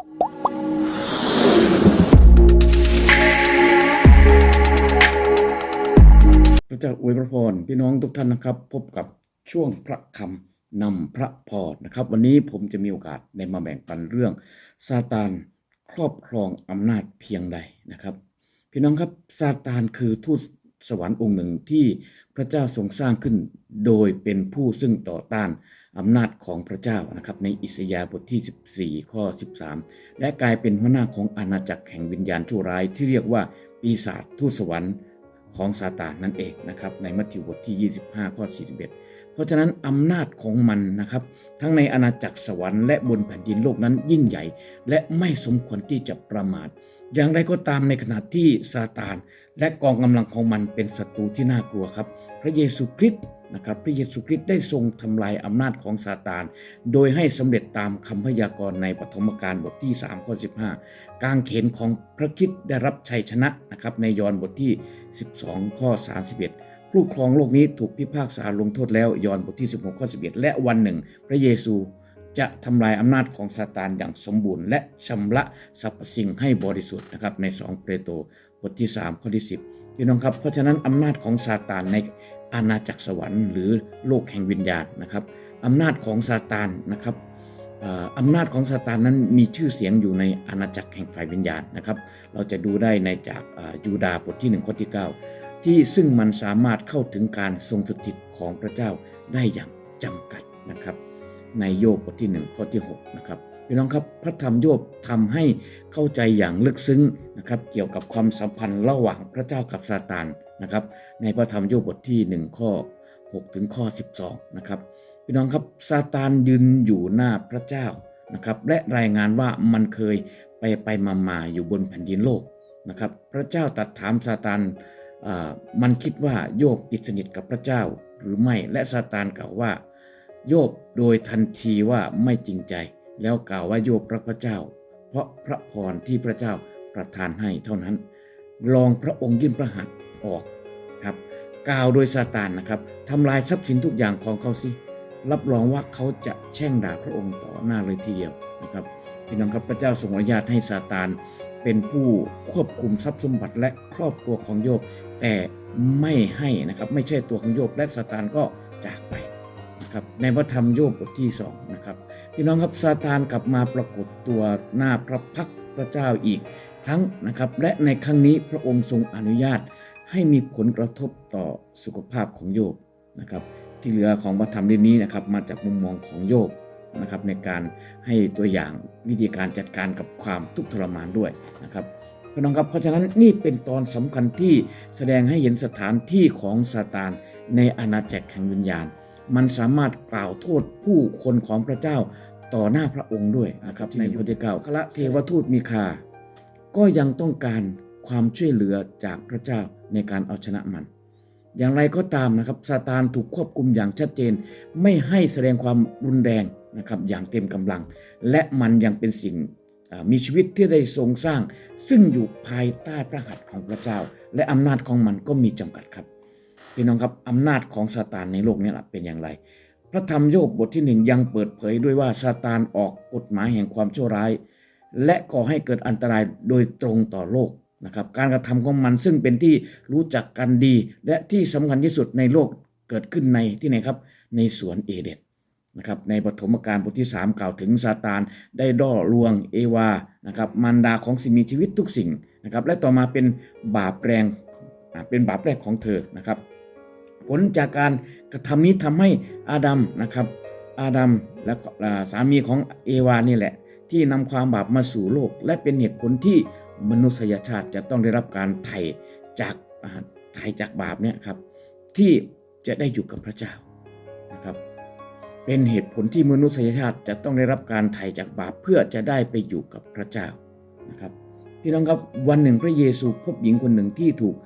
พระเจ้าอวยพระพรพี่น้องทุกท่านนะครับ พบกับช่วงพระคำนำพระพรนะครับ วันนี้ผมจะมีโอกาสได้มาแบ่งปันเรื่องซาตานครอบครองอำนาจเพียงใดนะครับ พี่น้องครับซาตานคือทูตสวรรค์องค์หนึ่งที่พระเจ้าทรงสร้างขึ้นโดยเป็นผู้ซึ่งต่อต้าน อำนาจของพระเจ้านะครับ ในอิสยาห์บทที่ 14 ข้อ 13 และกลายเป็นหัวหน้าของอาณาจักรแห่งวิญญาณชั่วร้ายที่เรียกว่าปีศาจทูตสวรรค์ของซาตานนั่นเองนะครับในมัทธิวบทที่ 25 ข้อ 41เพ ราะฉะนั้นอำนาจของมันนะครับ ทั้งในอาณาจักรสวรรค์และบนแผ่นดินโลกนั้นยิ่งใหญ่ และไม่สมควรที่จะประมาท อย่างไรก็ตามในขณะที่ซาตาน และกองกำลังของมันเป็นศัตรูที่น่ากลัวครับ พระเยซูคริสต์นะครับพระเยซูคริสต์ได้ทรงทำลายอำนาจของซาตาน โดยให้สำเร็จตามคำพยากรณ์ในปฐมกาลบทที่3ข้อ15 กางเขนของพระคิดได้รับชัยชนะนะครับในยอห์นบทที่ 12 ข้อ 31 ผู้ครองโลกนี้ถูกพิพากษาลงโทษแล้วยอห์นบทที่ 16 ข้อ 11 และวันหนึ่ง พระเยซูจะทำลายอำนาจของซาตานอย่างสมบูรณ์ และชำระสรรพสิ่งให้บริสุทธิ์นะครับใน 2 เปโตรบทที่ 3 ข้อที่ 10พี่น้องครับ เพราะฉะนั้นอำนาจของซาตานในอาณาจักรสวรรค์หรือโลกแห่งวิญญาณนะครับอำนาจของซาตานนะครับอำนาจของซาตานนั้นมีชื่อเสียงอยู่ในอาณาจักรแห่งฝ่ายวิญญาณนะครับ เราจะดูได้ในจากยูดาห์บทที่1ข้อที่ 9 ที่ซึ่งมันสามารถเข้าถึงการทรงสถิตของพระเจ้าได้อย่างจำกัดนะครับ ในโยบบทที่ 1 ข้อที่6นะครับพี่น้องครับพระธรรมโยบทำให้เข้าใจอย่างลึกซึ้งนะครับเกี่ยวกับความสัมพันธ์ระหว่างพระเจ้ากับซาตานนะครับ ในพระธรรมโยบบทที่ 1 ข้อ6ถึงข้อ 12นะครับพี่น้องครับซาตานยืนอยู่หน้าพระเจ้านะครับและรายงานว่ามันเคยไปไปมามาอยู่บนแผ่นดินโลกนะครับพระเจ้าตรัดถามซาตาน มันคิดว่าโยบติดสนิทกับพระเจ้าหรือไม่และซาตานกล่าวว่า โยบโดยทันทีว่าไม่จริงใจ แล้วกล่าวว่าโยบรักพระเจ้า เพราะพระพรที่พระเจ้าประทานให้เท่านั้น ลองพระองค์ยื่นพระหัตถ์ออกครับกล่าวโดยซาตานนะครับทำลายทรัพย์สินทุกอย่างของเขาสิรับรองว่าเขาจะแช่งด่าพระองค์ต่อหน้าเลยทีเดียว นะครับพี่น้องครับพระเจ้าทรงอนุญาตให้ซาตานเป็นผู้ควบคุมทรัพย์สมบัติและครอบครัวของโยบ แต่ไม่ให้นะครับไม่ใช่ตัวของโยบและซาตานก็จากไปนะครับในพระธรรมโยบบทที่2นะครับพี่น้องครับซาตานกลับมาปรากฏตัวหน้าพระพักพระเจ้าอีกครั้งนะครับและในครั้งนี้พระองค์ทรงอนุญาตให้มีผลกระทบต่อสุขภาพของโยบนะครับที่เหลือของพระธรรมเล่มนี้นะครับมาจากมุมมองของโยบ นะครับในการให้ตัวอย่างวิธีการจัดการกับความทุกข์ทรมานด้วยนะครับพี่น้องครับเพราะฉะนั้นนี่เป็นตอนสำคัญที่แสดงให้เห็นสถานที่ของซาตานในอาณาจักรแห่งวิญญาณ มันสามารถกล่าวโทษผู้คนของพระเจ้าต่อหน้าพระองค์ด้วยนะครับในบทที่เก้าคละเทวทูตมีคา ก็ยังต้องการความช่วยเหลือจากพระเจ้าในการเอาชนะมัน อย่างไรก็ตามนะครับซาตานถูกควบคุมอย่างชัดเจน ไม่ให้แสดงความรุนแรง นะครับอย่างเต็มกำลัง และมันยังเป็นสิ่งมีชีวิตที่ได้ทรงสร้าง ซึ่งอยู่ภายใต้พระหัตถ์ของพระเจ้า และอำนาจของมันก็มีจำกัดครับพี่น้องครับอำนาจของซาตานในโลกนี้แหละเป็นอย่างไร พระธรรมโยบบทที่หนึ่งยังเปิดเผยด้วยว่าซาตานออกกฎหมายแห่งความชั่วร้าย และก่อให้เกิดอันตรายโดยตรงต่อโลกนะครับการกระทำของมันซึ่งเป็นที่รู้จักกันดี และที่สำคัญที่สุดในโลกเกิดขึ้นในที่ไหนครับ ในสวนเอเดน นะครับในปฐมกาลบทที่ 3 กล่าวถึงซาตานได้ด่อลวงเอวานะครับมารดาของสิ่งมีชีวิตทุกสิ่งนะครับและต่อมาเป็นบาปแรงเป็นบาปแรกของเธอนะครับ ผลจากการกระทำนี้ทำให้อาดัมนะครับอาดัมและสามีของเอวานี่แหละ ที่นำความบาปมาสู่โลก และเป็นเหตุผลที่มนุษยชาติจะต้องได้รับการไถ่จากไถ่จากบาปเนี่ยครับที่จะได้อยู่กับพระเจ้า เป็นเหตุผลที่มนุษยชาติจะต้องได้รับการไถ่จากบาปเพื่อจะได้ไปอยู่กับพระเจ้านะครับพี่น้องครับวันหนึ่งพระเยซูพบหญิงคนหนึ่งที่ถูก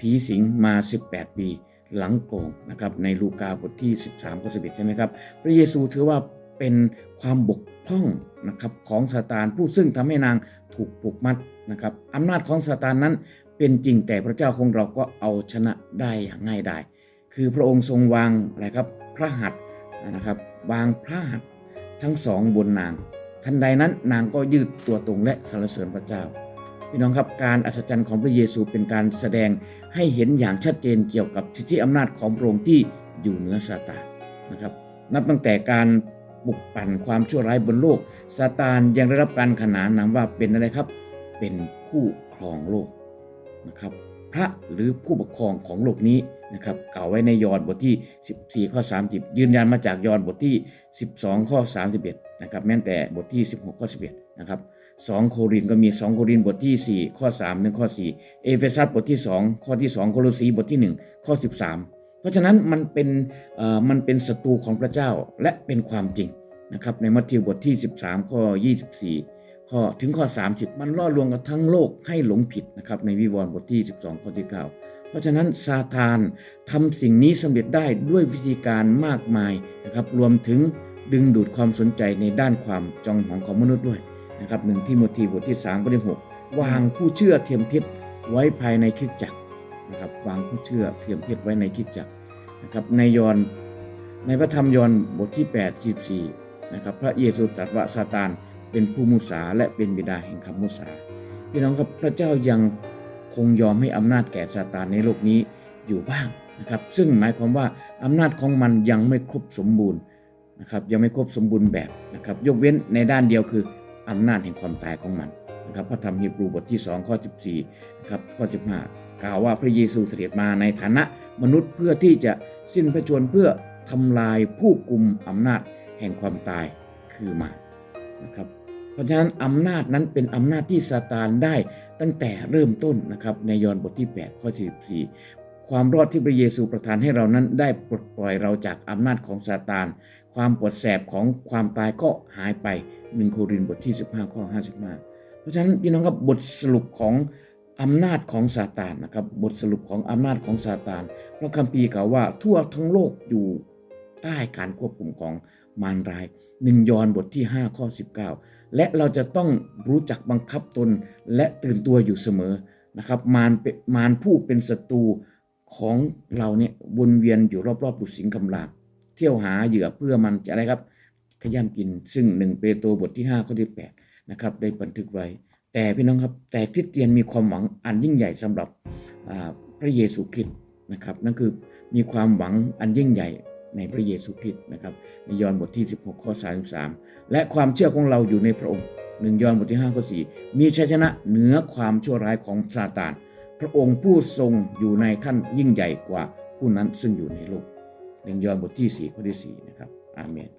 ผีสิงมา 18 ปีหลังโกงนะครับในลูกาบทที่ 13ข้อ11ใช่ไหมครับพระเยซูถือว่าเป็นความบกพร่องนะครับของซาตานผู้ซึ่งทำให้นางถูกผูกมัดนะครับอำนาจของซาตานนั้นเป็นจริงแต่พระเจ้าของเราก็เอาชนะได้อย่างง่ายดายคือพระองค์ทรงวางอะไรครับพระหัตถ์นะครับ วางพระหัตถ์ทั้งสองบนนาง ทันใดนั้นนางก็ยืดตัวตรงและสรรเสริญพระเจ้าพี่น้องครับการอัศจรรย์ของพระเยซูเป็นการแสดงให้เห็นอย่างชัดเจนเกี่ยวกับสิทธิอำนาจของพระองค์ที่อยู่เหนือซาตานนะครับ นับตั้งแต่การปลุกปั่นความชั่วร้ายบนโลกซาตานยังได้รับการขนานนามว่าเป็นอะไรครับ เป็นผู้ครองโลกนะครับ พระหรือผู้ปกครองของโลกนี้ นะครับกล่าวไว้ในยอห์นบทที่ 14 ข้อ 30 ยืนยันมาจากยอห์นบทที่ 12 ข้อ 31 นะครับแม้แต่บทที่ 16 ข้อ 11 นะครับ2โครินก็มี 2 โครินบทที่ 4 ข้อ3ถึงข้อ 4 เอเฟซัสบทที่ 2 ข้อที่ 2 โคโลสีบทที่ 1 ข้อ 13 เพราะฉะนั้นมันเป็นมันเป็นศัตรูของพระเจ้าและเป็นความจริงนะครับในมัทธิวบทที่ 13 ข้อ 24 ข้อถึงข้อ 30 มันล่อลวงกับทั้งโลกให้หลงผิดนะครับในวิวรณ์บทที่ 12 ข้อที่ 9 ราะฉะนั้นซาตานทำสิ่งนี้สำเร็จได้ด้วยวิธีการมากมายนะครับรวมถึงดึงดูดความสนใจในด้านความจองหองของมนุษย์ด้วยนะครับหนึ่งที่โมธีบทที่3ข้อที่6วางผู้เชื่อเทียมทิศไว้ภายในคิดจักรนะครับวางผู้เชื่อเทียมทิศไว้ในคิดจักรนะครับในยอนในพระธรรมยอนบทที่8 14นะครับพระเยซูตรัสว่าซาตานเป็นผู้มุสาและเป็นบิดาแห่งคำมุสาพี่น้องครับพระเจ้ายัง คงยอมให้อำนาจแก่ซาตานในโลกนี้อยู่บ้างนะครับ ซึ่งหมายความว่าอำนาจของมันยังไม่ครบสมบูรณ์นะครับ ยังไม่ครบสมบูรณ์แบบนะครับ ยกเว้นในด้านเดียวคืออำนาจแห่งความตายของมันนะครับพระธรรมฮีบรูบทที่ 2 ข้อ 14นะครับข้อ 15 กล่าวว่าพระเยซูเสด็จมาในฐานะมนุษย์เพื่อที่จะสิ้นพระชนเพื่อทำลายผู้กุมอำนาจแห่งความตายคือมารนะครับ เพราะฉะนั้นอำนาจนั้นเป็นอำนาจที่ซาตานได้ตั้งแต่เริ่มต้นนะครับในยอห์นบทที่ 8 ข้อ 44 ความรอดที่พระเยซูประทานให้เรานั้นได้ปลดปล่อยเราจากอำนาจของซาตาน ความปวดแสบของความตายก็หายไป1โครินธ์บทที่ 15 ข้อ 55 เพราะฉะนั้นพี่น้องครับบทสรุปของอำนาจของซาตานนะครับบทสรุปของอำนาจของซาตานพระคัมภีร์กล่าวว่าทั่วทั้งโลกอยู่ใต้การควบคุมของ มารร้ายหนึ่งยอห์นบทที่ 5 ข้อ 19 และเราจะต้องรู้จักบังคับตนและตื่นตัวอยู่เสมอนะครับมารเป็นมารผู้เป็นศัตรูของเราเนี่ยวนเวียนอยู่รอบๆดุสิงคำรามเที่ยวหาเหยื่อเพื่อมันจะอะไรครับ ขย้ำกินซึ่งหนึ่งเปโตรบทที่ 5 ข้อที่8นะครับได้บันทึกไว้ แต่พี่น้องครับแต่คริสเตียนมีความหวังอันยิ่งใหญ่สำหรับพระเยซูคริสต์นะครับนั่นคือมีความหวังอันยิ่งใหญ่ ในพระเยซูคริสต์นะครับในยอห์นบทที่ 16 ข้อ 33 และความเชื่อของเราอยู่ในพระองค์หนึ่งยอห์นบทที่5ข้อ4มีชัยชนะเหนือความชั่วร้ายของซาตาน พระองค์ผู้ทรงอยู่ในท่านยิ่งใหญ่กว่าผู้นั้นซึ่งอยู่ในโลกหนึ่งยอห์นบทที่4ข้อที่4นะครับอาเมน